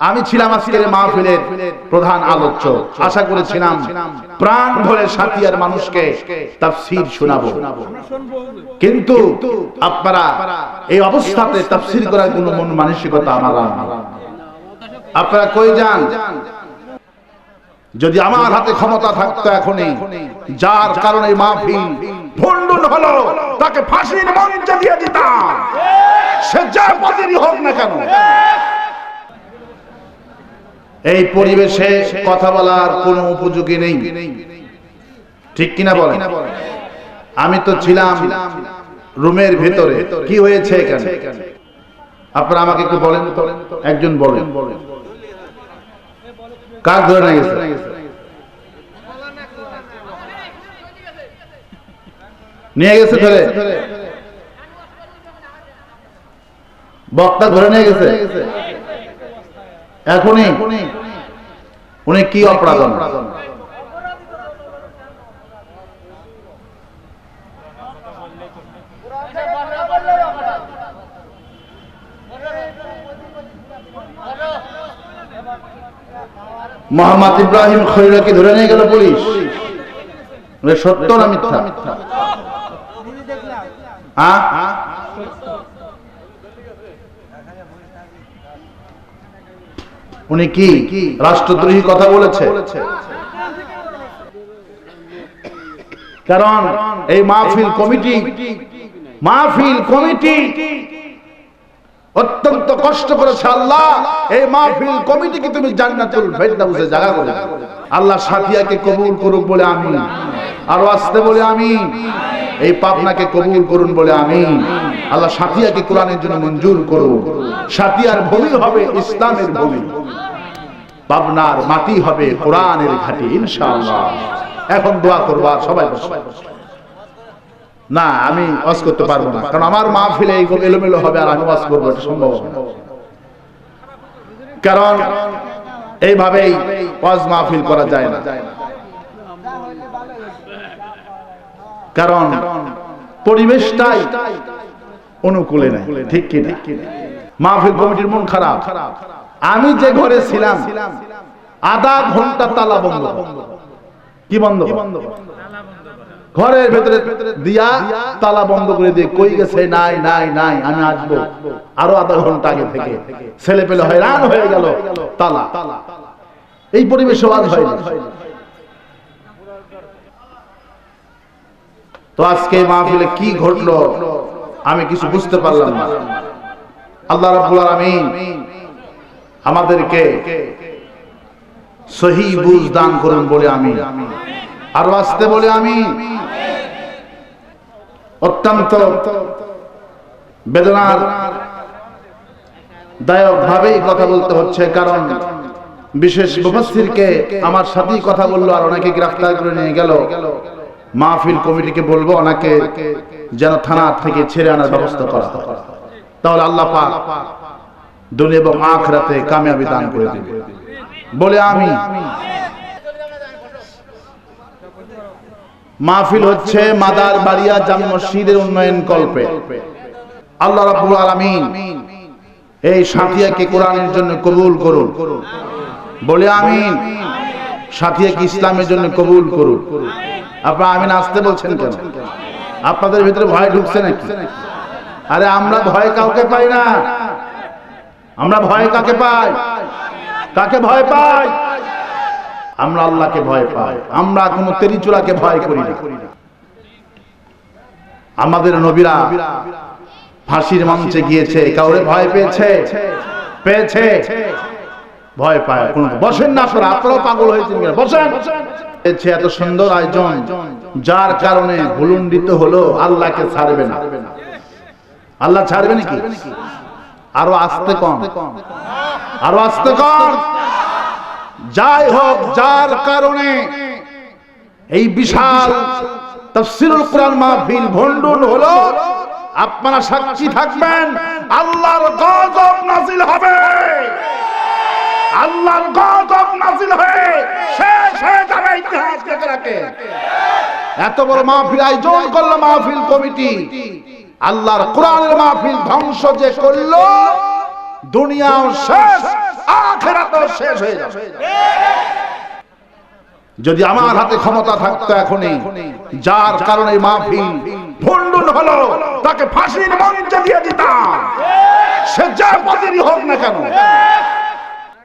আমি ছিলাম আজকের মাহফিলের প্রধান আলোচ্য। আশা করেছিলাম প্রাণ ভরে সাথিয়ার মানুষকে তাফসীর শোনাবো। কিন্তু আপনারা এই অবস্থাতে তাফসীর করার কোনো মন মানসিকতা আমার আপনারা কই যান? যদি আমার হাতে ক্ষমতা থাকতো এখনই যার কারণে মাহফিল ভণ্ডুল হলো তাকে ফাঁসির মঞ্চে দিয়ে দিতাম। সে যা পদেরই হোক না কেন। এই পরিবেশে কথা বলার কোনো উপযোগী নেই। ঠিক কিনা বলেন? আমি তো ছিলাম রুমের ভেতরে। কি হয়েছে এখানে? আপনারা আমাকে একটু বলেন একজন বলেন। কার ধরে নিয়ে গেছে? নিয়ে গেছে ধরে। বক্তা ধরে নিয়ে গেছে? এখনই? উনি কি অপরাধ মোহাম্মদ ইব্রাহিম খৈরাকে ধরে নিয়ে গেল পুলিশ? সত্য না মিথ্যা? হ্যাঁ? উনি কি রাষ্ট্রদ্রোহী কথা বলেছে? কারণ এই মাহফিল কমিটি মাহফিল কমিটি অত্যন্ত কষ্ট করেছে আল্লাহ। এই মাহফিল কমিটিকে তুমি জান্নাতুল ফেরদাউসে জায়গা করে। আল্লাহ সাথিয়াকে কবুল করুক বলে আমি আরও আসতে বলে আমি এই পাবনাকে কবুল করুন বলে আমি আল্লাহ সাথিয়াকে কোরআনের জন্য মঞ্জুর করুন। সাথিয়ার ভূমি হবে, ইসলামের ভূমি পাবনার মাটি হবে কোরআনের ঘাটি, ইনশাআল্লাহ। এখন দোয়া করবা, সবাই না, আমি ওয়াজ করতে পারব না। কারণ আমার মাহফিলে এই এলোমেলো হবে আর আমি ওয়াজ করব, এটা সম্ভব না। কারণ এইভাবেই ওয়াজ মাহফিল করা যায় না। কারণ পরিবেশটাই অনুকূলে নাই। ঠিক কি না? মাহফিল কমিটির মন খারাপ। আমি যে ঘরে ছিলাম, আধা ঘণ্টা তালা বন্ধ। কি বন্ধ? ঘরের ভেতরে দিয়া তালা বন্ধ করে দিয়ে কই গেছে? নাই নাই নাই, আমি আসব। আরও আধা ঘণ্টা আগে থেকে। ছেলে পেলে হয়রান হয়ে গেল তালা। এই পরিবেশে আজ হয়নি। তো আজকে মাহফিলে কি ঘটলো, আমি কিছু বুঝতে পারলাম না। আল্লাহ রাব্বুল আলামিন আমাদেরকে সহি বুঝ দান করুন বলে আমি। আর আসতে বলে আমি। অত্যন্ত বেদনার দায়ক ভাবেই কথা বলতে হচ্ছে, কারণ বিশেষ মুফাসসিরকে আমার সাথেই কথা বলল আর অনেকে গ্রেফতার করে নিয়ে গেল। মাহফিল কমিটিকে বলব, ওনাকে যেন থানা থেকে ছেড়ে আনার ব্যবস্থা করা তাহলে আল্লাহ পাক দুনিয়া এবং আখরাতে কামিয়াবি দান করে দিবে। বলে আমি, মাহফিল হচ্ছে মাদার বাড়িয়া জাম মসজিদের উন্নয়ন কল্পে। আল্লাহ রাব্বুল আলামিন এই সাথিয়াকে কোরআনের জন্য কবুল করুন। বলে আমিন। সাথিয়াকে ইসলামের জন্য কবুল করুন। আপনারা আমিন আসতে বলছেন কেন? আপনাদের ভিতরে ভয় ঢুকছে নাকি? আরে আমরা ভয় কাউকে পাই না। আমরা ভয় কাকে পাই? কাকে ভয় পাই? আমরা আল্লাহকে ভয় পাই। আমরা কোনো তেরিচুরাকে ভয় করি না। আমাদের নবীরা ফাঁসির মঞ্চে গিয়েছে, কাউরে ভয় পেয়েছে? পেয়েছে। ভয় পায় কোন বসেন না আপনারা আপনারাও পাগল হয়েছেন কেন? বসেন। এত সুন্দর আয়োজন যার কারণে ভুলুন্ডিত হলো আল্লাহকে ছাড়বে না। আল্লাহ ছাড়বে নাকি? আরও আসতে কম আরও আসতে কম যাই হোক যার কারণে এই বিশাল তাফসীরুল কোরআন মাহফিল ভণ্ডুল হলো আপনারা সাক্ষী থাকবেন আল্লাহর গজব নাজিল হবে। আল্লাহর গজব নাজিল হয়ে শেষ হয়ে যাবে ইতিহাস রাখে এত বড় মাহফিল, আয়োজন করল মাহফিল কমিটি। আল্লাহর কোরআনের মাহফিল ধ্বংস যে করল, দুনিয়াও শেষ আখের শেষ হয়ে যাবে। যদি আমার হাতে ক্ষমতা থাকতো এখনই, যার কারণে মাহফিল ভণ্ডুল হলো, তাকে ফাঁসির মঞ্চে দিয়ে দিতাম। সে যা পদেরই হোক না কেন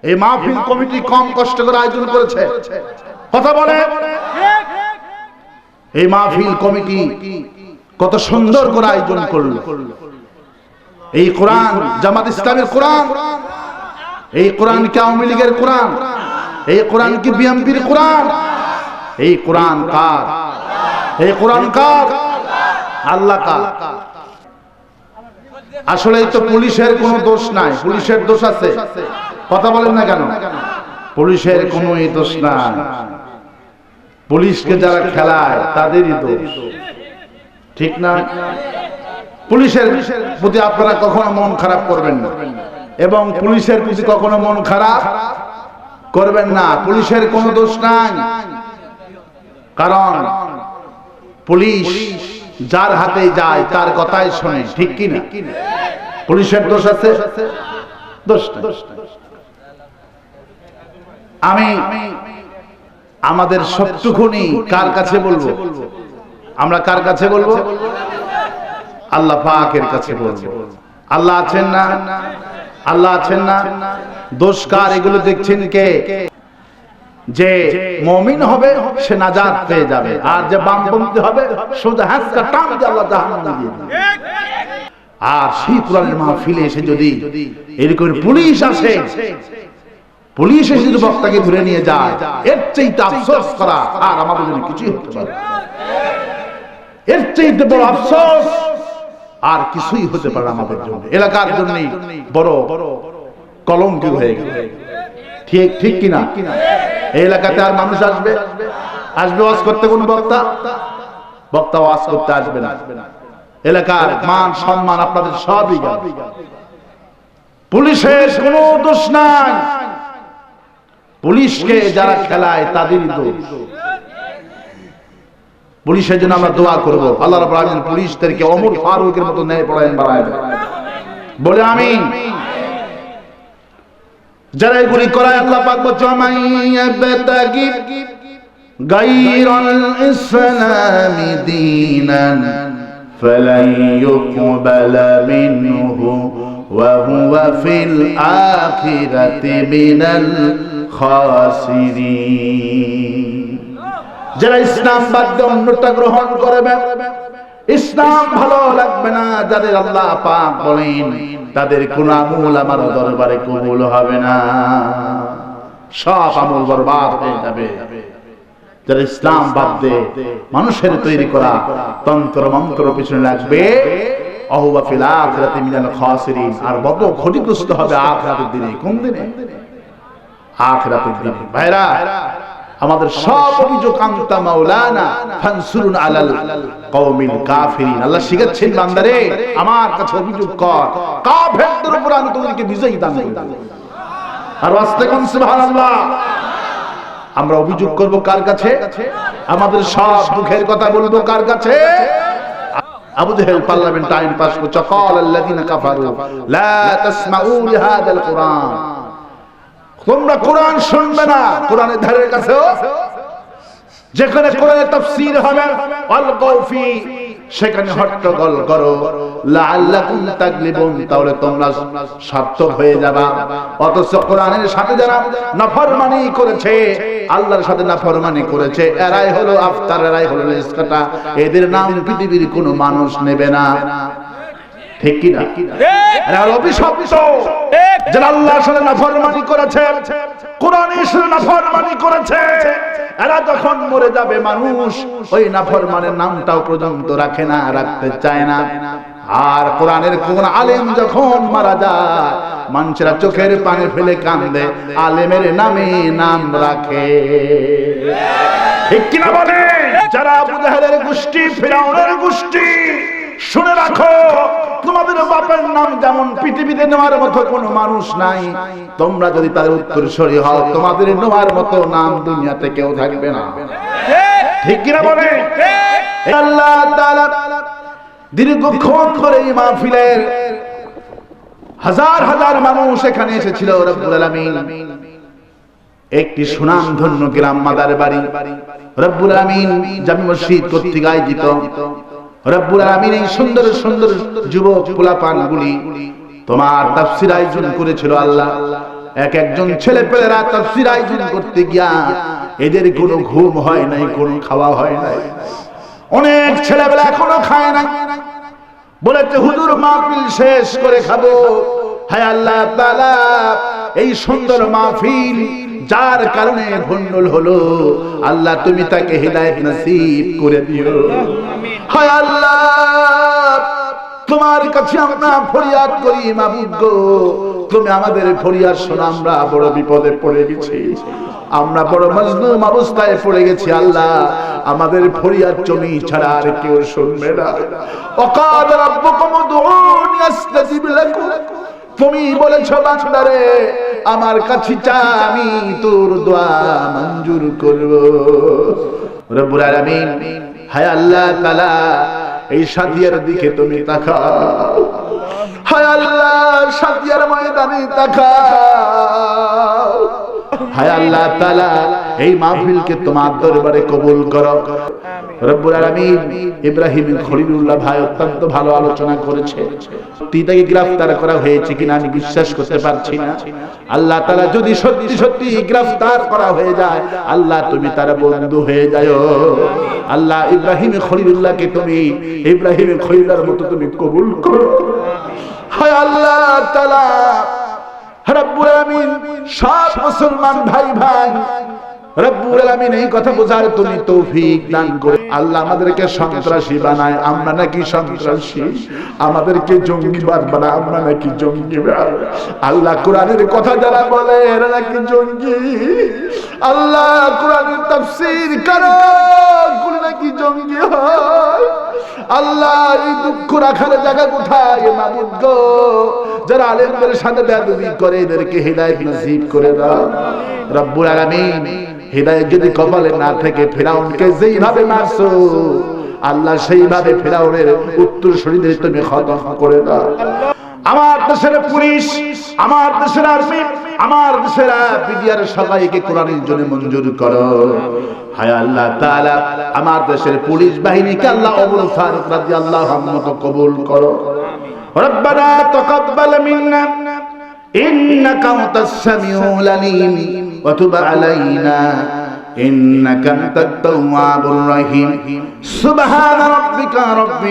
এই মাহফিল কমিটি কম কষ্ট করে আয়োজন করেছে। কথা বলে? এই মাহফিল কমিটি কত সুন্দর করে আয়োজন করল। এই কোরআন, জামাত ইসলামের কোরআন, এই কোরআন কি আওয়ামী লীগের কোরআন, এই কোরআন কি বিএমপির কোরআন, এই কোরআন কার, এই কোরআন কার, আল্লাহ কার। আসলে এই তো পুলিশের কোনো দোষ নাই, পুলিশের দোষ আছে। কথা বলেন না কেন? পুলিশের কোনো দোষ না পুলিশকে যারা খেলায় তাদেরই দোষ। ঠিক না? পুলিশের প্রতি আপনারা কখনো মন খারাপ করবেন না। এবং পুলিশের প্রতি কখনো মন খারাপ করবেন না। পুলিশের কোনো দোষ নাই। কারণ পুলিশ যার হাতে যায় তার কথাই শোনে। ঠিক কি না পুলিশের দোষ আছে? দোষ নাই। আমি আমাদের সবটুকুনি কার কাছে বলব? আমরা কার কাছে বলব? আল্লাহ পাকের কাছে বলব। আল্লাহ আছেন না? আল্লাহ আছেন না? দোষ কার এগুলো দেখছেন কে? যে মমিন হবে, সে নাজাত পেয়ে যাবে। আর যে বামপন্থী হবে, সোজা হাসকা টান দিয়ে আল্লাহ জাহান্নামে দিয়ে দিবে। আর সেই মাহফিলে এসে যদি এরকম পুলিশ আসে পুলিশ এসে বক্তাকে ধরে নিয়ে যায়, এর চাইতে আফসোস করা আর আমাদের জন্য কিছুই হতে পারে এর চাইতে বড় আফসোস আর কিছুই হতে পারে আমাদের জন্য। এলাকার জন্য বড় কলঙ্কি হয়ে গেল। ঠিক ঠিক কিনা? এই এলাকাতে আর মানুষ আসবে? আসবে ওয়াজ করতে কোন বক্তা? বক্তা ওয়াজ করতে আসবে না। এলাকার মান, সম্মান আপনাদের সবই পুলিশের কোনো দোষ নাই। পুলিশকে যারা খেলায় তাদেরই দোষ পুলিশের জন্য আমরা দোয়া করব আল্লাহ রাব্বুল আলামিন পুলিশদেরকে অমর ফারুকের মতো ন্যায় পরায়ণ বানায় দেয়। বলে আমিন যারা এগুলি করায় আল্লাহ পাক বলছে মাইয়াবতাগি গায়রাল ইসলামি দীনান فلن يقبل منه وهو في الآخرة من الخاسرين যারা ইসলাম বাদ দিয়ে অন্যটা গ্রহণ করবে, ইসলাম ভালো লাগবে না, যাদের আল্লাহ পাক বলেন, তাদের কোন আমল আমার দরবারে কবুল হবে না। সব আমল বরবাদ হয়ে যাবে। যারা ইসলাম বাদ দে মানুষের তৈরি করা তন্ত্র মন্ত্র পিছনে লাগবে অহুবা ফিল আখিরাতি মিনাল খাসিরিন। আর বড় ক্ষতিগ্রস্ত হবে আখিরাতের দিনে। কোন দিনে? আখরাতের দিনে। ভাইরা, আমাদের সব অভিযোগ আনতা মাওলানা ফানসুরুন আলাল কওমিল কাফিরিন। আল্লাহ শিখাচ্ছেন, বান্দারে, আমার কাছে অভিযোগ কর। কাফেরদের উপর আমি তোমাদেরকে বিজয় দান করব। আর আস্তে কোন সুবহানাল্লাহ। আমরা অভিযোগ করব কার কাছে? আমাদের সব দুঃখের কথা বলব কার কাছে? Abu Jahl parliament time pass করছে। কাল আল্লাযিনা কাফারু, লা তাসমাউ লিহাদাল কুরআন। তোমরা কোরআন শুনবে না। কোরআনের ধারের কাছে যেখানে কোরআনের তাফসীর হবে, আল কৌফি সেখানে হট্টগোল করো। লাআল্লাকুম তাগলিবুন, তাহলে তোমরা সার্থক হয়ে যাবা। অথচ কোরআনের সাথে যারা নাফরমানি করেছে, আল্লাহর সাথে নাফরমানি করেছে, এরাই হলো আফতার, এরাই হলো এদের নাম পৃথিবীর কোনো মানুষ নেবে না। ঠিক কি না হলো অভিশপ্ত। যারা আল্লাহর সাথে নাফরমানি করেছে কোরআনের সাথে নাফরমানি করেছে এরা যখন মরে যাবে মানুষ ওই নাফরমানের নামটাও পর্যন্ত রাখে না রাখতে চায় না। আর কোরআনের কোন আলেম যখন মারা যায় মানুষেরা চোখের পানি ফেলে কান্দে আলেমের নামে নাম রাখে। ঠিক কিনা বলে যারা আবু জাহেলের গোষ্ঠী ফিরাউনের গোষ্ঠী শুনে রাখো, তোমাদের বাপের নাম যেমন পৃথিবীতে নেওয়ার মতো কোনো মানুষ নাই। তোমরা যদি তাদের উত্তর সরি হও, তোমাদের নেওয়ার মতো নাম দুনিয়াতে কেউ থাকবে না। ঠিক কিনা বলে? আল্লাহ দীর্ঘক্ষণ ধরে এই মাহফিলের হাজার হাজার মানুষ এখানে এসেছিল, রব্বুল আলামিন। একটি সুনাম ধন্য গ্রাম মাদার বাড়ি রব্বুল আমিন জামি মসজিদ কর্তৃক আয়োজিত। রব্বুল আমিন এই সুন্দর সুন্দর যুবক পোলাপানগুলি তোমার তাফসির আয়োজন করেছিল আল্লাহ। এক একজন ছেলে পেলেরা তাফসির আয়োজন করতে গিয়া এদের কোনো ঘুম হয় নাই, কোনো খাওয়া হয় নাই। অনেক ছেলেবেলা এখনও খায় না বলেছে, হুজুর, মাহফিল শেষ করে খাব। হায় আল্লাহ তাআলা, এই সুন্দর মাহফিল যার কারণে ভন্ডল হলো, আল্লাহ তুমি তাকে হৃদায়ত নসিব করে দিও। হায় আল্লাহ, তোমার কাছে আমরা ফরিয়াদ করি, মাবুদ গো। তুমি আমাদের ফরিয়াদ শোনা, আমরা বড় বিপদে পড়ে গেছি। আমরা বড় মজলুম অবস্থায় পড়ে গেছি, আল্লাহ। আমাদের ফরিয়াদ জমি ছাড়া আর কেউ শুনবে না। অকাদ রাব্বুকুম উদউনি আস্তাজিব লাকুম। তুমি বলেছ বান্দারে আমার কাছে চা আমি তোর দোয়া মঞ্জুর করব। রব্বুল আলামিন, হায় আল্লাহ তাআলা, এই সাদিয়ার দিকে তুমি তাকাও। হায় আল্লাহ, সাদিয়ার ময়দানে তাকাও। হায় আল্লাহ তাআলা এই মাহফিলকে তোমার দরবারে কবুল করো। রব্বুল আলামিন ইব্রাহিম খলিলুল্লাহ ভাই অত্যন্ত ভালো আলোচনা করেছে। তুই তাকে গ্রেফতার করা হয়েছে কিনা আমি বিশ্বাস করতে পারছি না। আল্লাহ তাআলা যদি সত্যি সত্যি গ্রেফতার করা হয়ে যায়, আল্লাহ তুমি তার বন্ধু হয়ে যাও আল্লাহ ইব্রাহিম খলিলুল্লাহকে তুমি, ইব্রাহিম খলিলার মতো তুমি কবুল করো। হায় আল্লাহ তাআলা, রব্বুল আলামিন সব মুসলমান ভাই ভাই কথা তুমি আল্লাহ আমাদেরকে আল্লাহ কোরআনের কথা যারা বলে, এরা নাকি জঙ্গি। আল্লাহ কোরআনের নাকি জঙ্গি আল্লাহ এই দুঃখ রাখার জায়গা কোথায় মাবুদ যারা আলেমদের সাথে বেয়াদবি করে, এদেরকে নসিব করে দাও। রব্বুল আলামিন হৃদায়ত যদি কপালে না থেকে ফেরাউনকে যেইভাবে মারছো, আল্লাহ সেইভাবে ফেরাউনের উত্তর শরীরে তুমি খতম করে দাও। আমার দেশের পুলিশ, আমার দেশের আর্মি, আমার দেশের বিডিআর সবাইকে কোরআনের জন্য মঞ্জুর করো। হায় আল্লাহ তাআলা, আমার দেশের পুলিশ বাহিনীকে আল্লাহ ওমর ফারুক রাদিয়াল্লাহু আনহু কবুল করো। রব্বানা তাকাব্বাল মিন্না। إنك أنت السميع العليم وتب علينا إنك أنت التواب الرحيم سبحان ربك رب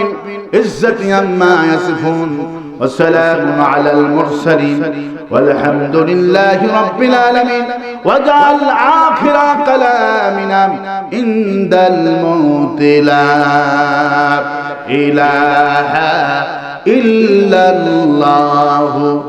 العزة عما يصفون وسلام على المرسلين والحمد لله رب العالمين واجعل آخر كلامنا عند الموت لا إله إلا الله